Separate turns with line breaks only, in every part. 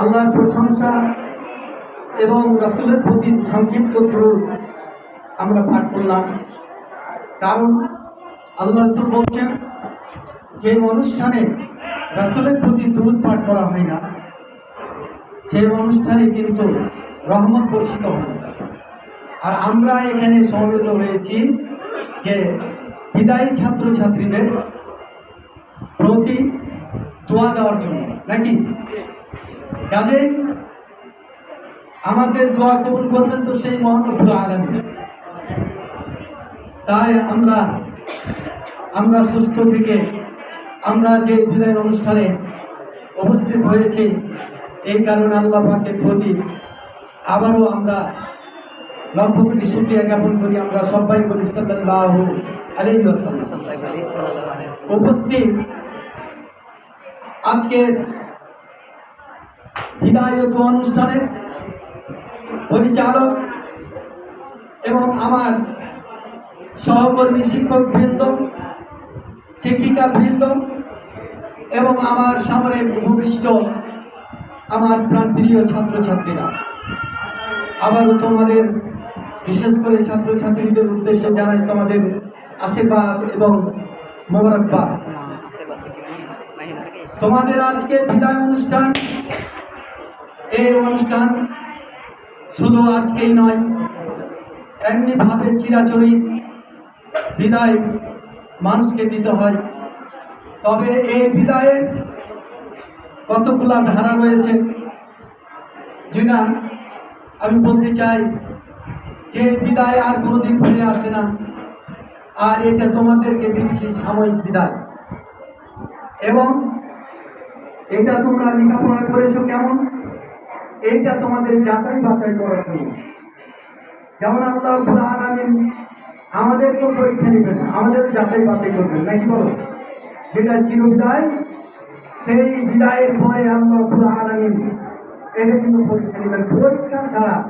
আল্লাহর প্রশংসা এবং রাসুলের প্রতি সংক্ষিপ্ত দ্রুত আমরা পাঠ করলাম। কারণ আল্লাহ রসুল বলছেন যে অনুষ্ঠানে রাসুলের প্রতি দ্রুত পাঠ করা হয় না, সেই অনুষ্ঠানে কিন্তু রহমত বর্ষিত হয়। আর আমরা এখানে সমবেত হয়েছি যে বিদায়ী ছাত্রছাত্রীদের প্রতি দোয়া দেওয়ার জন্য নাকি? কাজে আমাদের দোয়া কবুল করবেন তো সেই মহানবুল আলম তাই আমরা আমরা সুস্থ থেকে আমরা যে বিদায় অনুষ্ঠানে উপস্থিত হয়েছি এই কারণে আল্লাহ পাকের প্রতি আবারও আমরা লক্ষ কোটি শুক্রিয়া জ্ঞাপন করি। আমরা সবাই সাল্লাল্লাহু আলাইহি ওয়াসাল্লাম। উপস্থিত আজকের বিদায়ত অনুষ্ঠানের পরিচালক এবং আমার সহকর্মী শিক্ষক বৃন্দ শিক্ষিকা বৃন্দ এবং আমার সামনে ভূমিষ্ঠ, আমার প্রাণপ্রিয় ছাত্রছাত্রীরা, আবারও তোমাদের, বিশেষ করে ছাত্রছাত্রীদের উদ্দেশ্যে জানাই তোমাদের আশীর্বাদ এবং মোবারকবাদ। তোমাদের আজকে বিদায় অনুষ্ঠান, এই অনুষ্ঠান শুধু আজকেই নয় এমনি ভাবে চিরাচরিত বিদায় মানুষকে দিতে হয়। তবে এই বিদায়ের কতগুলা ধারা রয়েছে, যেটা আমি বলতে চাই, যে বিদায় আর কোনোদিন ফিরে আসে না। আর এটা তোমাদেরকে দিচ্ছি সাময়িক বিদায়। এবং এটা তোমরা লেখাপড়া করেছ কেমন? এইটা তোমাদের যাচাই বাছাই করার জন্য। যেমন আল্লাহ আলামিন আমাদেরকেও পরীক্ষা নেবেন আমাদের যাচাই বাছাই করবেন নাকি বলো? যেটা চিরবিদায় সেই বিদায়ের পরে আল্লাহ আলামিন এটা কিন্তু পরীক্ষা নেবেন পরীক্ষা ছাড়া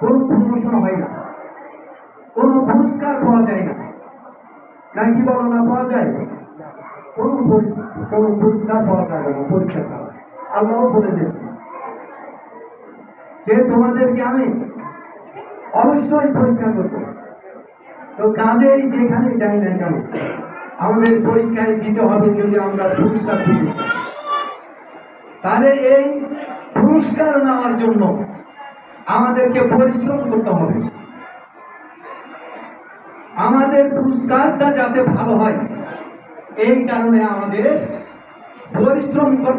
কোনো প্রমোশন হয় না। কোনো পুরস্কার পাওয়া যায় না। নাকি বলো না, পাওয়া যায়? পাওয়া যাবে না, পরীক্ষা ছাড়া আল্লাহ বলে যে তোমাদেরকে আমি অবশ্যই পরীক্ষা করব। তো যেখানে যাই না কেন, আমাদের পরীক্ষায় দিতে হবে যদি আমরা পুরস্কার দিতে চাই। তাহলে এই পুরস্কার নেওয়ার জন্য আমাদেরকে পরিশ্রম করতে হবে। আমাদের পুরস্কারটা যাতে ভালো হয় এই কারণে আমাদের পরিশ্রম করতে